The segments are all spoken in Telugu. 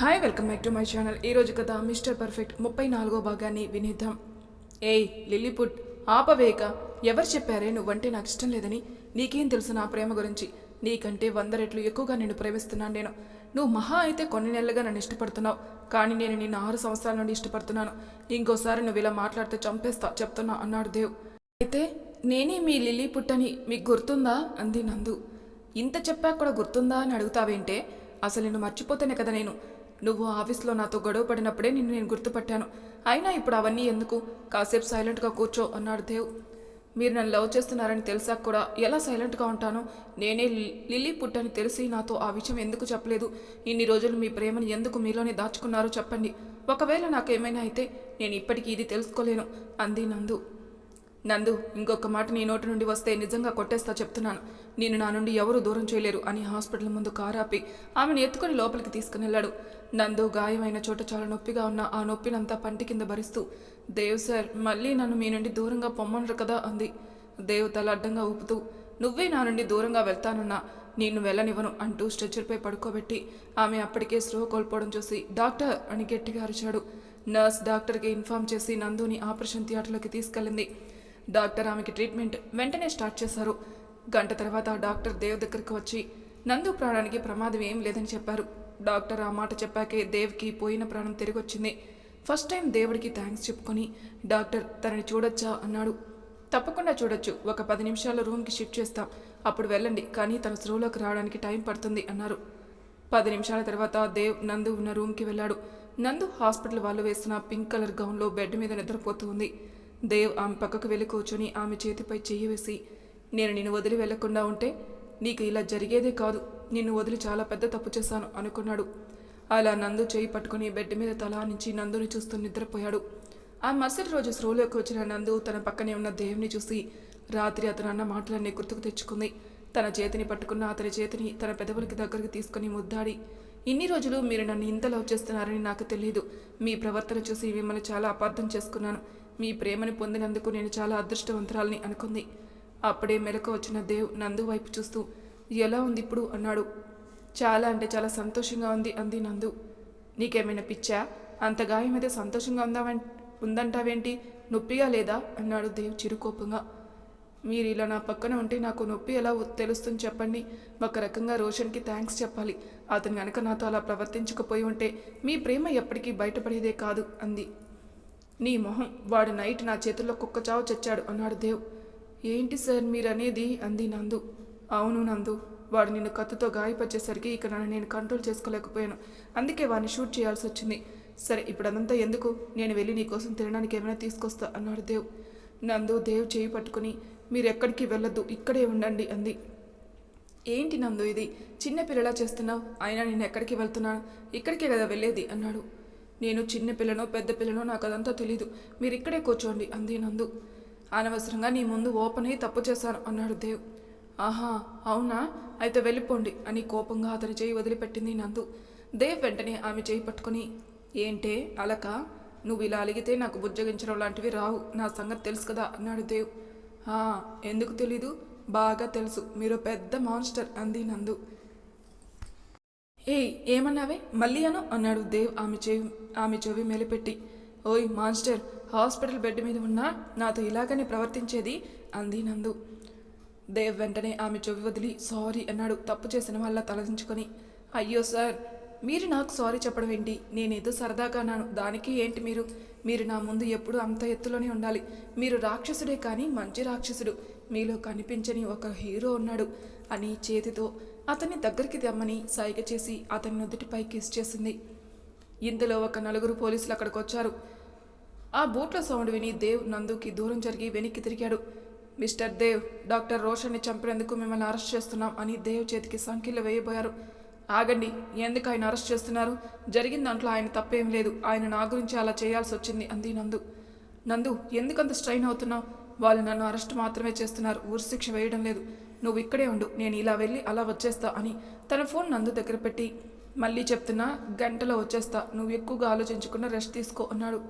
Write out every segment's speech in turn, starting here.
Hi welcome back to my channel ఈరోజు కథ మిస్టర్ పర్ఫెక్ట్ ముప్పై నాలుగో భాగాన్ని వినిద్దాం. ఏయ్ లిల్లీపుట్ ఆపవేక ఎవరు చెప్పారే నువ్వంటే నాకు ఇష్టం లేదని? నీకేం తెలుసు నా ప్రేమ గురించి? నీకంటే వంద రెట్లు ఎక్కువగా నేను ప్రేమిస్తున్నాను నేను. నువ్వు మహా అయితే కొన్ని నెలలుగా నన్ను ఇష్టపడుతున్నావు. కానీ నేను నిన్ను ఆరు సంవత్సరాల నుండి ఇష్టపడుతున్నాను. ఇంకోసారి నువ్వు ఇలా మాట్లాడితే చంపేస్తా చెప్తున్నా అన్నాడు దేవ్. అయితే నేనే మీ లిల్లీ పుట్టని మీకు గుర్తుందా? అంది నందు. ఇంత చెప్పాక కూడా గుర్తుందా అని అడుగుతావేంటే అసలు నిన్ను మర్చిపోతేనే కదా నేను. నువ్వు ఆఫీస్లో నాతో గొడవ పడినప్పుడే నిన్ను నేను గుర్తుపట్టాను. అయినా ఇప్పుడు అవన్నీ ఎందుకు? కాసేపు సైలెంట్గా కూర్చో అన్నాడు దేవ్. మీరు నన్ను లవ్ చేస్తున్నారని తెలిసాక కూడా ఎలా సైలెంట్గా ఉంటానో? నేనే లి- లిల్లీ పుట్టని తెలిసి నాతో ఆ విషయం ఎందుకు చెప్పలేదు? ఇన్ని రోజులు మీ ప్రేమను ఎందుకు మీలోనే దాచుకున్నారో చెప్పండి. ఒకవేళ నాకేమైనా అయితే నేను ఇప్పటికీ ఇది తెలుసుకోలేను అంది నందు. నందు ఇంకొక మాట నీ నోటి నుండి వస్తే నిజంగా కొట్టేస్తా చెప్తున్నాను. నేను నా నుండి ఎవరూ దూరం చేయలేరు అని హాస్పిటల్ ముందు కారాపి ఆమెను ఎత్తుకొని లోపలికి తీసుకుని వెళ్ళాడు నందు గాయమైన చోట చాలా నొప్పిగా ఉన్న ఆ నొప్పినంతా పంటి కింద భరిస్తూ దేవ్ సార్ మళ్ళీ నన్ను మీ నుండి దూరంగా పొమ్మనరు కదా అంది. దేవ్ తల అడ్డంగా ఊపుతూ నువ్వే నా నుండి దూరంగా వెళ్తానన్నా నిన్ను వెళ్ళనివ్వను అంటూ స్ట్రెచర్పై పడుకోబెట్టి ఆమె అప్పటికే స్లో కోల్పోవడం చూసి డాక్టర్ అని గట్టిగా అరిచాడు. నర్స్ డాక్టర్కి ఇన్ఫామ్ చేసి నందుని ఆపరేషన్ థియేటర్లోకి తీసుకెళ్ళింది. డాక్టర్ ఆమెకి ట్రీట్మెంట్ వెంటనే స్టార్ట్ చేశారు. గంట తర్వాత డాక్టర్ దేవ్ దగ్గరికి వచ్చి నందు ప్రాణానికి ప్రమాదం ఏం లేదని చెప్పారు. డాక్టర్ ఆ మాట చెప్పాకే దేవ్కి పోయిన ప్రాణం తిరిగి వచ్చింది ఫస్ట్ టైం దేవుడికి థ్యాంక్స్ చెప్పుకొని డాక్టర్ తనని చూడొచ్చా అన్నాడు. తప్పకుండా చూడొచ్చు ఒక పది నిమిషాల్లో రూమ్కి షిఫ్ట్ చేస్తాం. అప్పుడు వెళ్ళండి కానీ తన స్లోలోకి రావడానికి టైం పడుతుంది అన్నారు. పది నిమిషాల తర్వాత దేవ్ నందు ఉన్న రూమ్కి వెళ్ళాడు. నందు హాస్పిటల్ వాళ్ళు వేసిన పింక్ కలర్ గౌన్లో బెడ్ మీద నిద్రపోతూ ఉంది. దేవ్ ఆమె పక్కకు వెళ్ళి కూర్చొని ఆమె చేతిపై చెయ్యి వేసి నేను నిన్ను వదిలి వెళ్ళకుండా ఉంటే నీకు ఇలా జరిగేదే కాదు. నిన్ను వదిలి చాలా పెద్ద తప్పు చేశాను అనుకున్నాడు. అలా నందు చేయి పట్టుకుని బెడ్ మీద తలా నుంచి నందుని చూస్తూ నిద్రపోయాడు. ఆ మరుసటి రోజు స్రోలోకి వచ్చిన నందు తన పక్కనే ఉన్న దేవుని చూసి రాత్రి అతను అన్న మాటలన్నీ గుర్తుకు తెచ్చుకుంది. తన చేతిని పట్టుకున్న అతని చేతిని తన పెదవులకి దగ్గరికి తీసుకుని ముద్దాడి ఇన్ని రోజులు మీరు నన్ను ఇంత లవ్ చేస్తున్నారని నాకు తెలియదు. మీ ప్రవర్తన చూసి మిమ్మల్ని చాలా అపార్థం చేసుకున్నాను. మీ ప్రేమని పొందినందుకు నేను చాలా అదృష్టవంతురాలని అనుకుంది. అప్పుడే మెలకు వచ్చిన దేవ్ నందు వైపు చూస్తూ ఎలా ఉంది ఇప్పుడు? అన్నాడు. చాలా అంటే చాలా సంతోషంగా ఉంది అంది నందు. నీకేమైనా పిచ్చా? అంత గాయం అయితే సంతోషంగా ఉందా ఉందంటావేంటి? నొప్పిగా లేదా? అన్నాడు దేవ్ చిరుకోపంగా. మీరు ఇలా నా పక్కన ఉంటే నాకు నొప్పి ఎలా తెలుస్తుంది చెప్పండి. ఒక రకంగా రోషన్కి థ్యాంక్స్ చెప్పాలి. అతను కనుక నాతో అలా ప్రవర్తించకపోయి ఉంటే మీ ప్రేమ ఎప్పటికీ బయటపడేదే కాదు అంది. నీ మొహం వాడు నైట్ నా చేతుల్లో కుక్క చావు చచ్చాడు అన్నాడు దేవ్. ఏంటి సార్ మీరనేది? అంది నందు. అవును నందు వాడు నిన్ను కత్తుతో గాయపరిచేసరికి ఇక నన్ను నేను కంట్రోల్ చేసుకోలేకపోయాను. అందుకే వాడిని షూట్ చేయాల్సి వచ్చింది. సరే ఇప్పుడు అదంతా ఎందుకు? నేను వెళ్ళి నీకోసం తినడానికి ఏమైనా తీసుకొస్తా అన్నాడు దేవ్. నందు దేవ్ చేయి పట్టుకుని మీరు ఎక్కడికి వెళ్ళొద్దు ఇక్కడే ఉండండి అంది. ఏంటి నందు ఇది? చిన్న పిల్లలా చేస్తున్నావు? అయినా నేను ఎక్కడికి వెళ్తున్నాను? ఇక్కడికే కదా వెళ్ళేది? అన్నాడు. నేను చిన్న పిల్లనో పెద్ద పిల్లనో నాకు అదంతా తెలీదు. మీరు ఇక్కడే కూర్చోండి అంది నందు. అనవసరంగా నీ ముందు ఓపెన్ అయి తప్పు చేశాను అన్నాడు దేవ్. ఆహా అవునా? అయితే వెళ్ళిపోండి అని కోపంగా అతని చేయి వదిలిపెట్టింది నందు. దేవ్ వెంటనే ఆమె చేయి పట్టుకుని ఏంటే అలక? నువ్వు ఇలా అలిగితే నాకు బుజ్జగించడం లాంటివి రావు నా సంగతి తెలుసు కదా అన్నాడు దేవ్. ఎందుకు తెలీదు? బాగా తెలుసు మీరు పెద్ద మాన్స్టర్ అంది నందు. ఏయ్ ఏమన్నావే? మళ్ళీ అను అన్నాడు దేవ్ ఆమె చెవి ఆమె చెవి మెలిపెట్టి. ఓయ్ మాన్స్టర్ హాస్పిటల్ బెడ్ మీద ఉన్నా నాతో ఇలాగనే ప్రవర్తించేది అంది నందు. దేవ్ వెంటనే ఆమె చెవి వదిలి సారీ అన్నాడు తప్పు చేసిన వల్ల తలదించుకొని అయ్యో సార్ మీరు నాకు సారీ చెప్పడం ఏంటి? నేనేదో సరదాగా అన్నాను దానికి ఏంటి మీరు? మీరు నా ముందు ఎప్పుడూ అంత ఎత్తులోనే ఉండాలి. మీరు రాక్షసుడే కానీ మంచి రాక్షసుడు. మీలో కనిపించని ఒక హీరో ఉన్నాడు అని చేతితో అతన్ని దగ్గరికి తెమ్మని సాయిగ చేసి అతని నుదుటిపై కిస్ చేసింది. ఇందులో ఒక నలుగురు పోలీసులు అక్కడికి వచ్చారు. ఆ బూట్ల సౌండ్ విని దేవ్ నందుకి దూరం జరిగి వెనక్కి తిరిగాడు. మిస్టర్ దేవ్ డాక్టర్ రోషన్ని చంపినందుకు మిమ్మల్ని అరెస్ట్ చేస్తున్నాం అని దేవ్ చేతికి సంఖ్యలు వేయబోయారు. ఆగండి ఎందుకు ఆయన అరెస్ట్ చేస్తున్నారు? జరిగిన దాంట్లో ఆయన తప్పేం లేదు. ఆయన నా గురించి అలా చేయాల్సి వచ్చింది అంది నందు. నందు ఎందుకంత స్ట్రైన్ అవుతున్నావు? వాళ్ళు నన్ను అరెస్ట్ మాత్రమే చేస్తున్నారు. ఊరి శిక్ష వేయడం లేదు. నువ్వు ఇక్కడే ఉండు నేను ఇలా వెళ్ళి అలా వచ్చేస్తా అని తన ఫోన్ నందు దగ్గర పెట్టి మళ్ళీ చెప్తున్నా గంటలో వచ్చేస్తా నువ్వు ఎక్కువగా ఆలోచించకుండా రెస్ట్ తీసుకో అన్నాడు.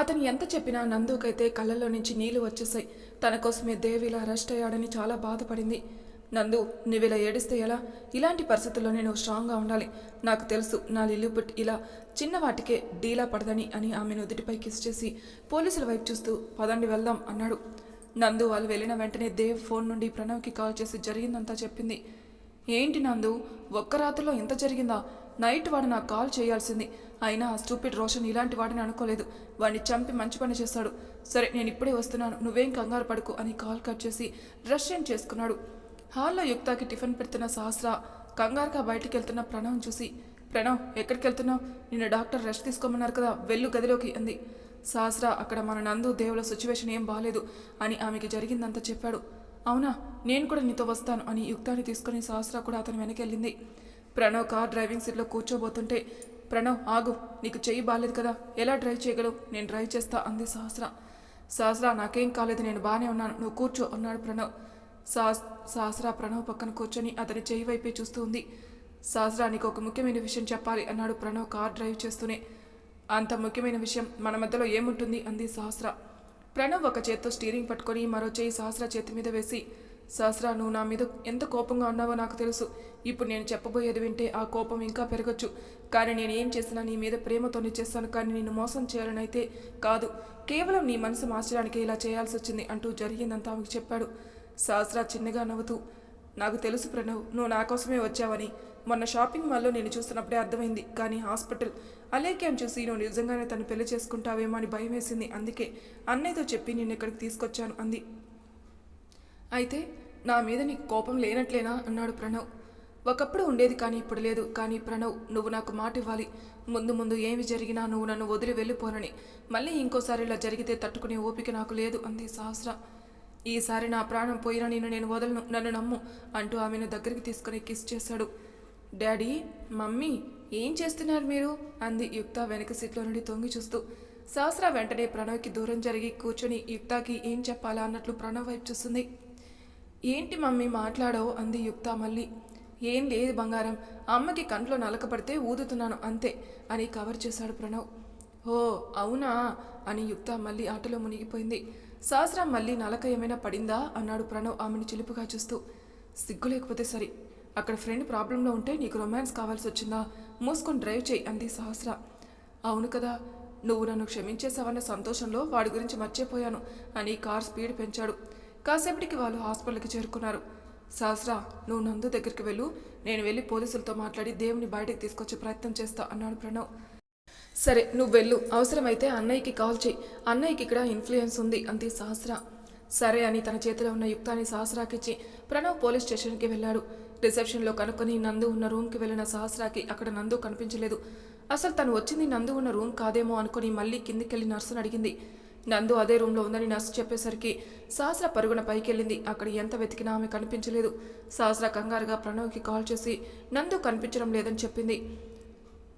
అతను ఎంత చెప్పినా నందుకైతే కళ్ళల్లో నుంచి నీళ్ళు వచ్చేసాయి. తన కోసమే దేవిలా రెస్ట్ అయ్యాడని చాలా బాధపడింది. నందు నువ్వు ఇలా ఏడిస్తే ఎలా? ఇలాంటి పరిస్థితుల్లో నేను స్ట్రాంగ్గా ఉండాలి. నాకు తెలుసు నా లిల్లుపుట్ ఇలా చిన్నవాటికే డీలా పడదని అని ఆమెను నుదుటిపై కిస్ చేసి పోలీసుల వైపు చూస్తూ పదండి వెళ్దాం అన్నాడు. నందు వాళ్ళు వెళ్ళిన వెంటనే దేవ్ ఫోన్ నుండి ప్రణవ్కి కాల్ చేసి జరిగిందంతా చెప్పింది. ఏంటి నందు? ఒక్క రాత్రిలో ఇంత జరిగిందా? నైట్ వాడు నాకు కాల్ చేయాల్సింది. అయినా ఆ స్టూపిడ్ రోషన్ ఇలాంటి వాడిని అనుకోలేదు. వాడిని చంపి మంచి పని చేస్తాడు. సరే నేను ఇప్పుడే వస్తున్నాను. నువ్వేం కంగారు పడుకు అని కాల్ కట్ చేసి రష్ ఏం చేసుకున్నాడు. హాల్లో యుక్తాకి టిఫిన్ పెడుతున్న సహస్ర కంగారుగా బయటికి వెళ్తున్న ప్రణవ్ చూసి ప్రణవ్ ఎక్కడికి వెళ్తున్నావు? నిన్న డాక్టర్ రెస్ట్ తీసుకోమన్నారు కదా వెళ్ళు గదిలోకి అంది. సహస్ర అక్కడ మన నందు దేవుల సిచ్యువేషన్ ఏం బాగాలేదు అని ఆమెకి జరిగిందంతా చెప్పాడు. అవునా నేను కూడా నీతో వస్తాను అని యుక్తాన్ని తీసుకుని సహస్ర కూడా అతని వెనకెళ్ళింది ప్రణవ్ కార్ డ్రైవింగ్ సీట్లో కూర్చోబోతుంటే ప్రణవ్ ఆగు నీకు చెయ్యి బాగాలేదు కదా ఎలా డ్రైవ్ చేయగలవు? నేను డ్రైవ్ చేస్తా అంది సహస్ర. సహస్ర నాకేం కాలేదు నేను బాగానే ఉన్నాను నువ్వు కూర్చో అన్నాడు ప్రణవ్. సహస్ సహస్ర ప్రణవ్ పక్కన కూర్చొని అతని చెయ్యి వైపే చూస్తూ ఉంది. సహస్ర నీకు ఒక ముఖ్యమైన విషయం చెప్పాలి అన్నాడు ప్రణవ్ కార్ డ్రైవ్ చేస్తూనే. అంత ముఖ్యమైన విషయం మన మధ్యలో ఏముంటుంది అంది సహస్ర. ప్రణవ్ ఒక చేత్తో స్టీరింగ్ పట్టుకొని మరో చేయి సహస్ర చేతి మీద వేసి సహస్ర నువ్వు నా మీద ఎంత కోపంగా ఉన్నావో నాకు తెలుసు. ఇప్పుడు నేను చెప్పబోయేది వింటే ఆ కోపం ఇంకా పెరగచ్చు. కానీ నేను ఏం చేసినా నీ మీద ప్రేమతోనే చేస్తాను కానీ నిన్ను మోసం చేయాలని అయితే కాదు. కేవలం నీ మనసు మార్చడానికి ఇలా చేయాల్సి వచ్చింది అంటూ జరిగిందంతా ఆమెకు చెప్పాడు. సహస్ర చిన్నగా నవ్వుతూ నాకు తెలుసు ప్రణవ్ నువ్వు నా కోసమే వచ్చావని. మొన్న షాపింగ్ మాల్లో నేను చూసినప్పుడే అర్థమైంది. కానీ హాస్పిటల్ అలేఖ్యాన్ని చూసి నువ్వు నిజంగానే తను పెళ్ళి చేసుకుంటావేమో అని భయం వేసింది అందుకే అన్నయ్యతో చెప్పి నేను ఇక్కడికి తీసుకొచ్చాను అంది. అయితే నా మీద నీకు కోపం లేనట్లేనా? అన్నాడు ప్రణవ్. ఒకప్పుడు ఉండేది కానీ ఇప్పుడు లేదు. కానీ ప్రణవ్ నువ్వు నాకు మాట ఇవ్వాలి. ముందు ముందు ఏమి జరిగినా నువ్వు నన్ను వదిలి వెళ్ళిపోనని. మళ్ళీ ఇంకోసారి ఇలా జరిగితే తట్టుకునే ఓపిక నాకు లేదు అంది సహస్ర. ఈసారి నా ప్రాణం పోయినా నేను నేను వదలను. నన్ను నమ్ము అంటూ ఆమెను దగ్గరికి తీసుకుని కిస్ చేశాడు. డాడీ మమ్మీ ఏం చేస్తున్నారు మీరు? అంది యుక్త వెనక సీట్లో నుండి తొంగి చూస్తూ. సహస్ర వెంటనే ప్రణవ్కి దూరం జరిగి కూర్చొని యుక్తకి ఏం చెప్పాలా అన్నట్లు ప్రణవ్ వైపు చూస్తుంది. ఏంటి మమ్మీ మాట్లాడవు? అంది యుక్త మళ్ళీ. ఏం లేదు బంగారం అమ్మకి కంట్లో నలకపడితే ఊదుతున్నాను అంతే అని కవర్ చేశాడు ప్రణవ్. ఓ అవునా? అని యుక్త మళ్ళీ ఆటలో మునిగిపోయింది. సహస్ర మళ్ళీ నలక ఏమైనా పడిందా? అన్నాడు ప్రణవ్ ఆమెను చిలుపుగా చూస్తూ. సిగ్గు లేకపోతే సరి. అక్కడ ఫ్రెండ్ ప్రాబ్లంలో ఉంటే నీకు రొమాన్స్ కావాల్సి వచ్చిందా మూసుకొని డ్రైవ్ చేయి అంది సహస్ర. అవును కదా నువ్వు నన్ను క్షమించేశావన్న సంతోషంలో వాడి గురించి మర్చిపోయాను అని కార్ స్పీడ్ పెంచాడు. కాసేపటికి వాళ్ళు హాస్పిటల్కి చేరుకున్నారు. సహస్ర నువ్వు నందు దగ్గరికి వెళ్ళు నేను వెళ్ళి పోలీసులతో మాట్లాడి దేవుని బయటకు తీసుకొచ్చే ప్రయత్నం చేస్తా అన్నాడు ప్రణవ్. సరే నువ్వు వెళ్ళు అవసరమైతే అన్నయ్యకి కాల్ చేయి. అన్నయ్యకి ఇక్కడ ఇన్ఫ్లుయెన్స్ ఉంది అంది సహస్ర. సరే అని తన చేతిలో ఉన్న యుక్తాన్ని సహస్రాకిచ్చి ప్రణవ్ పోలీస్ స్టేషన్కి వెళ్ళాడు. రిసెప్షన్లో కనుక్కొని నందు ఉన్న రూమ్కి వెళ్ళిన సహస్రాకి అక్కడ నందు కనిపించలేదు. అసలు తను వచ్చింది నందు ఉన్న రూమ్ కాదేమో అనుకుని మళ్ళీ కిందికెళ్ళి నర్సును అడిగింది. నందు అదే రూమ్లో ఉందని నర్సు చెప్పేసరికి సహస్ర పరుగున పైకెళ్ళింది. అక్కడ ఎంత వెతికినా ఆమె కనిపించలేదు. సహస్ర కంగారుగా ప్రణవ్కి కాల్ చేసి నందు కనిపించడం లేదని చెప్పింది.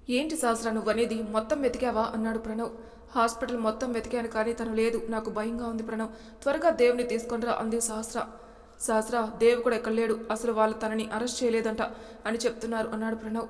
ఏంటి సహస్ర నువ్వనేది మొత్తం వెతికావా? అన్నాడు ప్రణవ్. హాస్పిటల్ మొత్తం వెతికాను కానీ తను లేదు. నాకు భయంగా ఉంది ప్రణవ్. త్వరగా దేవుని తీసుకొనిరా అంది సహస్ర. సహస్రా దేవు కూడా ఎక్కడ లేడు. అసలు వాళ్ళు తనని అరెస్ట్ చేయలేదంట అని చెప్తున్నారు అన్నాడు ప్రణవ్.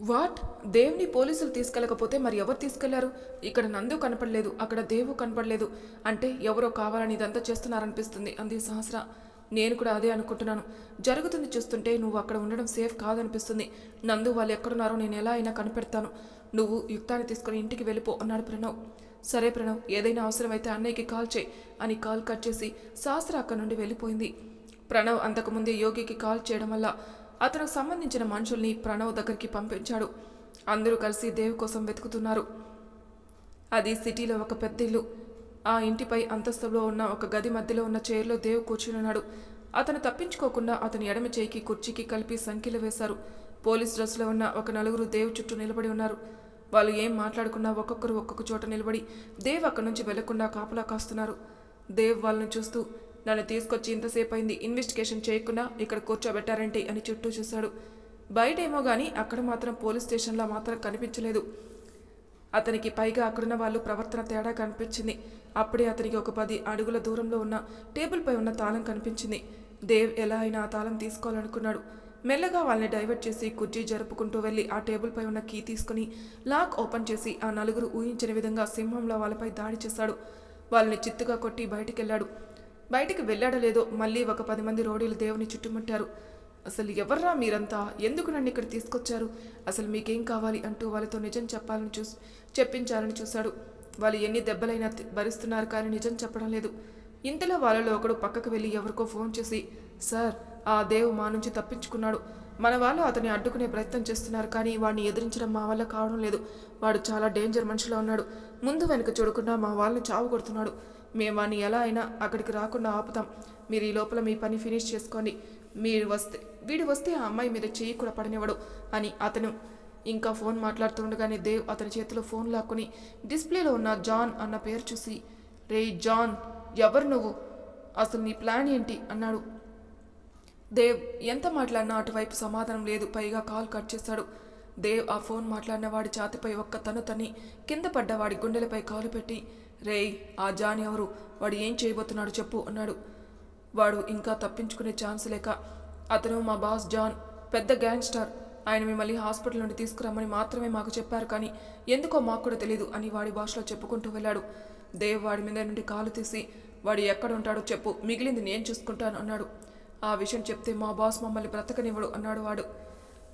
వాట్? దేవుని పోలీసులు తీసుకెళ్ళకపోతే మరి ఎవరు తీసుకెళ్ళారు? ఇక్కడ నందు కనపడలేదు అక్కడ దేవు కనపడలేదు. అంటే ఎవరో కావాలని ఇదంతా చేస్తున్నారనిపిస్తుంది అంది సహస్ర. నేను కూడా అదే అనుకుంటున్నాను. జరుగుతుంది చూస్తుంటే నువ్వు అక్కడ ఉండడం సేఫ్ కాదనిపిస్తుంది. నందు వాళ్ళు ఎక్కడున్నారో నేను ఎలా అయినా కనిపెడతాను. నువ్వు యుక్తాన్ని తీసుకుని ఇంటికి వెళ్ళిపో అన్నాడు ప్రణవ్. సరే ప్రణవ్ ఏదైనా అవసరమైతే అన్నయ్యకి కాల్ చేయి అని కాల్ కట్ చేసి సహస్ర అక్కడి నుండి వెళ్ళిపోయింది. ప్రణవ్ అంతకుముందే యోగికి కాల్ చేయడం వల్ల అతనికి సంబంధించిన మనుషుల్ని ప్రణవ్ దగ్గరికి పంపించాడు. అందరూ కలిసి దేవ్ కోసం వెతుకుతున్నారు. అది సిటీలో ఒక పెద్ద ఇల్లు. ఆ ఇంటిపై అంతస్తులో ఉన్న ఒక గది మధ్యలో ఉన్న చైర్లో దేవ్ కూర్చునున్నాడు అతను తప్పించుకోకుండా అతని ఎడమ చేయికి కుర్చీకి కలిపి సంఖ్యలు వేశారు. పోలీస్ డ్రెస్లో ఉన్న ఒక నలుగురు దేవ్ చుట్టూ నిలబడి ఉన్నారు. వాళ్ళు ఏం మాట్లాడుకున్నా ఒక్కొక్కరు ఒక్కొక్క చోట నిలబడి దేవ్ అక్కడి నుంచి వెళ్ళకుండా కాపలా కాస్తున్నారు. దేవ్ వాళ్ళని చూస్తూ నన్ను తీసుకొచ్చి ఇంతసేపు అయింది ఇన్వెస్టిగేషన్ చేయకుండా ఇక్కడ కూర్చోబెట్టారంటే? అని చుట్టూ చూశాడు. బయటేమో కానీ అక్కడ మాత్రం పోలీస్ స్టేషన్లో మాత్రం కనిపించలేదు. అతనికి పైగా అక్కడున్న వాళ్ళు ప్రవర్తన తేడా కనిపించింది. అప్పుడే అతనికి ఒక పది అడుగుల దూరంలో ఉన్న టేబుల్పై ఉన్న తాళం కనిపించింది. దేవ్ ఎలా అయినా ఆ తాళం తీసుకోవాలనుకున్నాడు. మెల్లగా వాళ్ళని డైవర్ట్ చేసి కుర్చీ జరుపుకుంటూ వెళ్ళి ఆ టేబుల్పై ఉన్న కీ తీసుకుని లాక్ ఓపెన్ చేసి ఆ నలుగురు ఊహించిన విధంగా సింహంలో వాళ్ళపై దాడి చేశాడు. వాళ్ళని చిత్తుగా కొట్టి బయటికెళ్ళాడు. బయటికి వెళ్ళాడో లేదో మళ్ళీ ఒక పది మంది రోడీలు దేవుని చుట్టుముట్టారు. అసలు ఎవర్రా మీరంతా? ఎందుకు నన్ను ఇక్కడ తీసుకొచ్చారు? అసలు మీకేం కావాలి అంటూ వాళ్ళతో నిజం చెప్పాలని చూసి చెప్పించాలని చూశాడు. వాళ్ళు ఎన్ని దెబ్బలైనా భరిస్తున్నారు కానీ నిజం చెప్పడం లేదు. ఇంతలో వాళ్ళలో ఒకడు పక్కకు వెళ్ళి ఎవరికో ఫోన్ చేసి సార్ ఆ దేవు మా నుంచి తప్పించుకున్నాడు. మన వాళ్ళు అతన్ని అడ్డుకునే ప్రయత్నం చేస్తున్నారు కానీ వాడిని ఎదిరించడం మా వల్ల కావడం లేదు. వాడు చాలా డేంజర్ మనిషిలో ఉన్నాడు. ముందు వెనుక చూడకుండా మా వాళ్ళని చావు కొడుతున్నాడు. మేము వాడిని ఎలా అయినా అక్కడికి రాకుండా ఆపుతాం. మీరు ఈ లోపల మీ పని ఫినిష్ చేసుకోండి. మీరు వస్తే వీడు వస్తే ఆ అమ్మాయి మీద చెయ్యి కూడా పడనివ్వడు అని అతను ఇంకా ఫోన్ మాట్లాడుతుండగానే దేవ్ అతని చేతిలో ఫోన్ లాక్కుని డిస్ప్లేలో ఉన్న జాన్ అన్న పేరు చూసి రే జాన్ ఎవరు నువ్వు? అసలు నీ ప్లాన్ ఏంటి? అన్నాడు. దేవ్ ఎంత మాట్లాడినా అటువైపు సమాధానం లేదు పైగా కాల్ కట్ చేశాడు దేవ్ ఆ ఫోన్ మాట్లాడిన వాడి ఛాతిపై ఒక్క తను తని కింద పడ్డ వాడి గుండెలపై కాలు పెట్టి రేయ్ ఆ జాన్ ఎవరు? వాడు ఏం చేయబోతున్నాడు చెప్పు అన్నాడు. వాడు ఇంకా తప్పించుకునే ఛాన్స్ లేక అతను మా బాస్ జాన్ పెద్ద గ్యాంగ్స్టర్. ఆయన మిమ్మల్ని హాస్పిటల్ నుండి తీసుకురమ్మని మాత్రమే మాకు చెప్పారు కానీ ఎందుకో మాకు కూడా తెలియదు అని వాడి భాషలో చెప్పుకుంటూ వెళ్ళాడు. దేవ్ వాడి మీద నుండి కాలు తీసి వాడు ఎక్కడ ఉంటాడో చెప్పు మిగిలింది నేను చూసుకుంటాను అన్నాడు. ఆ విషయం చెప్తే మా బాస్ మమ్మల్ని బ్రతకనివ్వడు అన్నాడు వాడు.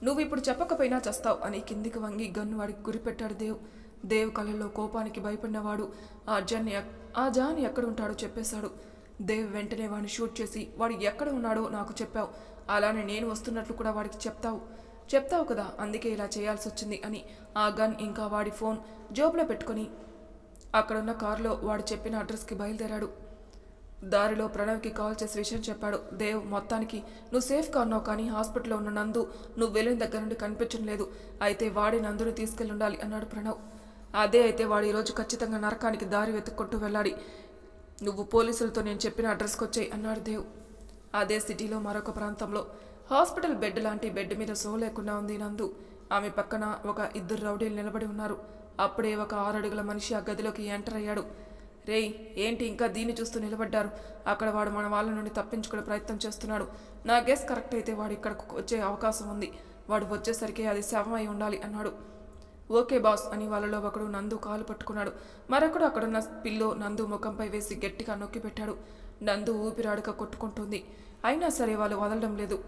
నువ్వు ఇప్పుడు చెప్పకపోయినా చస్తావు అని కిందికి వంగి గన్ను వాడికి గురిపెట్టాడు దేవ్. దేవ్ కళ్ళల్లో కోపానికి భయపడినవాడు ఆ జన్ ఆ జాన్ ఎక్కడ ఉంటాడో చెప్పేశాడు. దేవ్ వెంటనే వాడిని షూట్ చేసి వాడు ఎక్కడ ఉన్నాడో నాకు చెప్పావు. అలానే నేను వస్తున్నట్లు కూడా వాడికి చెప్తావు. చెప్తావు కదా అందుకే ఇలా చేయాల్సి వచ్చింది అని ఆ గన్ ఇంకా వాడి ఫోన్ జోబులో పెట్టుకొని అక్కడున్న కారులో వాడు చెప్పిన అడ్రస్కి బయలుదేరాడు. దారిలో ప్రణవ్కి కాల్ చేసి విషయం చెప్పాడు. దేవ్ మొత్తానికి నువ్వు సేఫ్గా ఉన్నావు కానీ హాస్పిటల్లో ఉన్న నందు నువ్వు వెళ్ళిన దగ్గర నుండి కనిపించడం లేదు. అయితే వాడి నందుని తీసుకెళ్ళి ఉండాలి అన్నాడు ప్రణవ్. అదే అయితే వాడు ఈరోజు ఖచ్చితంగా నరకానికి దారి వెతుక్కుంటూ వెళ్ళాలి. నువ్వు పోలీసులతో నేను చెప్పిన అడ్రస్కి వచ్చాయి అన్నాడు దేవ్. అదే సిటీలో మరొక ప్రాంతంలో. హాస్పిటల్ బెడ్ లాంటి బెడ్ మీద సో లేకుండా ఉంది నందు. ఆమె పక్కన ఒక ఇద్దరు రౌడీలు నిలబడి ఉన్నారు. అప్పుడే ఒక ఆరడుగుల మనిషి ఆ గదిలోకి ఎంటర్ అయ్యాడు. రేయ్ ఏంటి ఇంకా దీన్ని చూస్తూ నిలబడ్డారు? అక్కడ వాడు మన వాళ్ళ నుండి తప్పించుకునే ప్రయత్నం చేస్తున్నాడు. నా గెస్ కరెక్ట్ అయితే వాడు ఇక్కడకు వచ్చే అవకాశం ఉంది. వాడు వచ్చేసరికి అది శవం అయి ఉండాలి అన్నాడు. ఓకే బాస్ అని వాళ్ళలో ఒకడు నందు కాలు పట్టుకున్నాడు. మరొకడు అక్కడున్న పిల్లో నందు ముఖంపై వేసి గట్టిగా నొక్కి పెట్టాడు. నందు ఊపిరాడుక కొట్టుకుంటుంది. అయినా సరే వాళ్ళు వదలడం లేదు.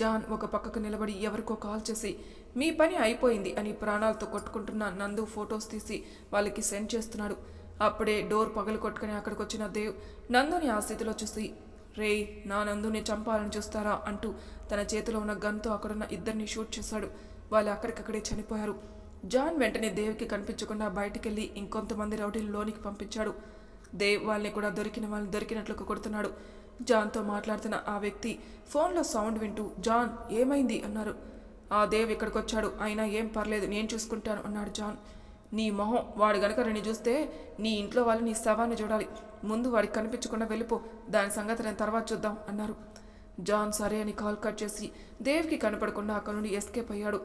జాన్ ఒక పక్కకు నిలబడి ఎవరికో కాల్ చేసి మీ పని అయిపోయింది అని ప్రాణాలతో కొట్టుకుంటున్న నందు ఫొటోస్ తీసి వాళ్ళకి సెండ్ చేస్తున్నాడు. అప్పుడే డోర్ పగలు కొట్టుకుని అక్కడికి వచ్చిన దేవ్ నందుని ఆ స్థితిలో చూసి రేయ్ నా నందుని చంపాలని చూస్తారా? అంటూ తన చేతిలో ఉన్న గన్తో అక్కడున్న ఇద్దరిని షూట్ చేశాడు. వాళ్ళు అక్కడికక్కడే చనిపోయారు. జాన్ వెంటనే దేవ్కి కనిపించకుండా బయటికెళ్ళి ఇంకొంతమంది రౌడీలు లోనికి పంపించాడు. దేవ్ వాళ్ళని కూడా దొరికిన వాళ్ళని దొరికినట్లు కొడుతున్నాడు. జాన్తో మాట్లాడుతున్న ఆ వ్యక్తి ఫోన్లో సౌండ్ వింటూ జాన్ ఏమైంది? అన్నారు. ఆ దేవ్ ఇక్కడికి వచ్చాడు అయినా ఏం పర్లేదు నేను చూసుకుంటాను అన్నాడు జాన్. నీ మొహం వాడు గనక రెండు చూస్తే నీ ఇంట్లో వాళ్ళు నీ శవాన్ని చూడాలి. ముందు వాడికి కనిపించకుండా వెళ్ళిపో. దాని సంగతి నేను తర్వాత చూద్దాం అన్నారు. జాన్ సరే అని కాల్ కట్ చేసి దేవ్కి కనపడకుండా అక్కడ నుండి ఎస్కేప్ అయ్యాడు.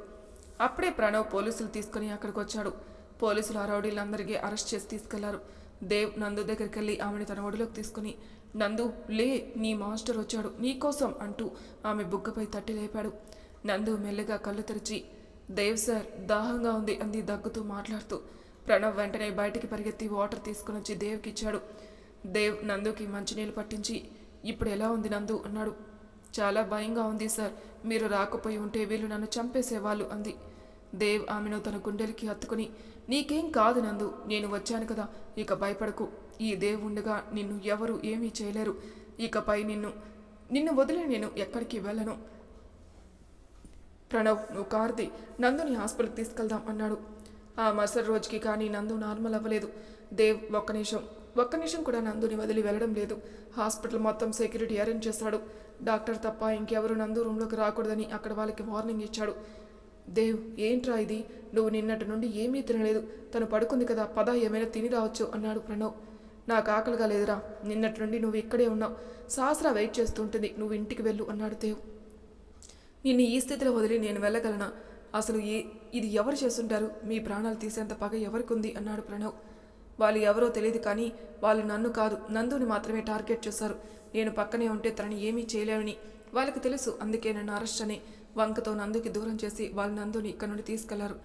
అప్పుడే ప్రణవ్ పోలీసులు తీసుకుని అక్కడికి వచ్చాడు. పోలీసులు ఆ రౌడీలందరికీ అరెస్ట్ చేసి తీసుకెళ్ళారు. దేవ్ నందు దగ్గరికి వెళ్ళి ఆమెను తన ఒడిలోకి తీసుకుని నందు లే నీ మాస్టర్ వచ్చాడు నీకోసం అంటూ ఆమె బుగ్గపై తట్టి లేపాడు. నందు మెల్లగా కళ్ళు తెరిచి దేవ్ సార్ దాహంగా ఉంది అంది దగ్గుతూ మాట్లాడుతూ. ప్రణవ్ వెంటనే బయటికి పరిగెత్తి వాటర్ తీసుకుని వచ్చి దేవ్కి ఇచ్చాడు. దేవ్ నందుకి మంచినీళ్ళు పట్టించి ఇప్పుడు ఎలా ఉంది నందు? అన్నాడు. చాలా భయంగా ఉంది సార్ మీరు రాకపోయి ఉంటే వీళ్ళు నన్ను చంపేసేవాళ్ళు అంది. దేవ్ ఆమెను తన గుండెలకి హత్తుకుని నీకేం కాదు నందు నేను వచ్చాను కదా ఇక భయపడకు. ఈ దేవ్ ఉండగా నిన్ను ఎవరు ఏమీ చేయలేరు. ఇకపై నిన్ను నిన్ను వదిలే నేను ఎక్కడికి వెళ్ళను. ప్రణవ్ నువ్వు కార్ది నందుని హాస్పిటల్కి తీసుకెళ్దాం అన్నాడు. ఆ మరుసటి రోజుకి కానీ నందు నార్మల్ అవ్వలేదు. దేవ్ ఒక్క నిమిషం ఒక్క నిమిషం కూడా నందుని వదిలి వెళ్ళడం లేదు. హాస్పిటల్ మొత్తం సెక్యూరిటీ అరేంజ్ చేశాడు డాక్టర్ తప్ప ఇంకెవరు నందు రూమ్లోకి రాకూడదని అక్కడ వాళ్ళకి వార్నింగ్ ఇచ్చాడు. దేవ్ ఏంట్రా ఇది? నువ్వు నిన్నటి నుండి ఏమీ తినలేదు. తను పడుకుంది కదా పద ఏమైనా తిని రావచ్చు అన్నాడు ప్రణవ్ నాకు ఆకలిగా లేదురా నిన్నటి నుండి నువ్వు ఇక్కడే ఉన్నావు. సాసరా వెయిట్ చేస్తుంటుంది నువ్వు ఇంటికి వెళ్ళు అన్నాడు దేవ్. నిన్ను ఈ స్థితిలో వదిలి నేను వెళ్ళగలనా? అసలు ఏ ఇది ఎవరు చేస్తుంటారు? మీ ప్రాణాలు తీసేంత పగ ఎవరికి ఉంది అన్నాడు ప్రణవ్. వాళ్ళు ఎవరో తెలియదు కానీ వాళ్ళు నన్ను కాదు. నందుని మాత్రమే టార్గెట్ చేశారు. నేను పక్కనే ఉంటే తనని ఏమీ చేయలేమని వాళ్ళకి తెలుసు. అందుకే నన్ను అరెస్ట్ అని వంకతో నందుకి దూరం చేసి వాళ్ళు నందుని ఇక్కడ నుండి తీసుకెళ్ళారు.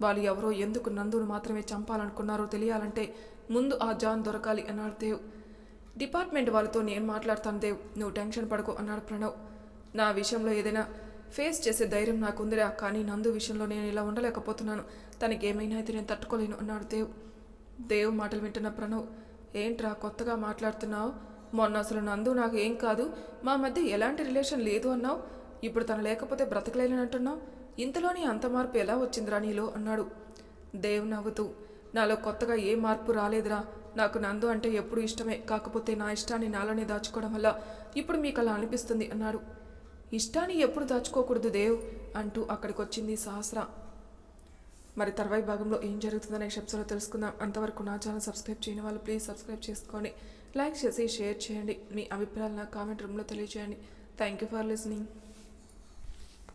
వాళ్ళు ఎవరో ఎందుకు నందును మాత్రమే చంపాలనుకున్నారో తెలియాలంటే ముందు ఆ జాన్ దొరకాలి అన్నాడు దేవ్. డిపార్ట్మెంట్ వాళ్ళతో నేను మాట్లాడతాను దేవ్. నువ్వు టెన్షన్ పడకు అన్నాడు ప్రణవ్. నా విషయంలో ఏదైనా ఫేస్ చేసే ధైర్యం నాకుందిరా కానీ నందు విషయంలో నేను ఇలా ఉండలేకపోతున్నాను. తనకి ఏమైనా అయితే నేను తట్టుకోలేను అన్నాడు దేవ్. దేవ్ మాటలు వింటున్న ప్రణవ్. ఏంట్రా కొత్తగా మాట్లాడుతున్నావు? మొన్న అసలు నందు నాకు ఏం కాదు మా మధ్య ఎలాంటి రిలేషన్ లేదు అన్నావు. ఇప్పుడు తను లేకపోతే బ్రతకలేనంటున్నావు ఇంతలోని అంత మార్పు ఎలా వచ్చిందిరా నీలో అన్నాడు. దేవ్ నవ్వుతూ నాలో కొత్తగా ఏ మార్పు రాలేదురా. నాకు నందు అంటే ఎప్పుడు ఇష్టమే కాకపోతే నా ఇష్టాన్ని నాలోనే దాచుకోవడం వల్ల ఇప్పుడు మీకు అలా అనిపిస్తుంది అన్నాడు. ఇష్టాన్ని ఎప్పుడు దాచుకోకూడదు దేవ్ అంటూ అక్కడికి వచ్చింది సహస్ర. మరి తర్వాయి భాగంలో ఏం జరుగుతుందనే నెక్స్ట్ ఎపిసోడ్లో తెలుసుకుందాం. అంతవరకు నా ఛానల్ సబ్స్క్రైబ్ చేయని వాళ్ళు ప్లీజ్ సబ్స్క్రైబ్ చేసుకోండి. లైక్ చేసి షేర్ చేయండి. మీ అభిప్రాయాలను కామెంట్ రూమ్లో తెలియజేయండి థ్యాంక్ యూ ఫర్ లిసనింగ్.